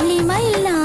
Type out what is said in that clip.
Valli Mayila